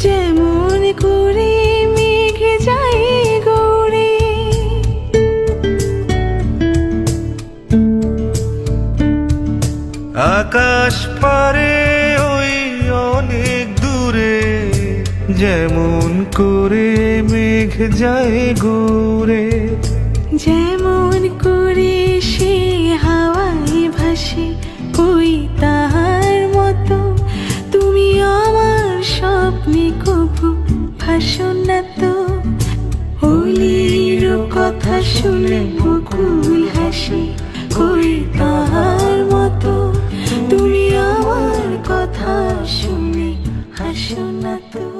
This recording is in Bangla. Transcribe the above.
যেমন করে মেঘ যায় গৌরে। আকাশ পারে ওই অনেক দূরে যেমন করে মেঘ যায় গোরে। যেমন ভাসো না তো হোলির কথা শুনে বকুল হাসি, ওই তাহার মতো। তুমি আমার কথা শুনে হাসো না তো।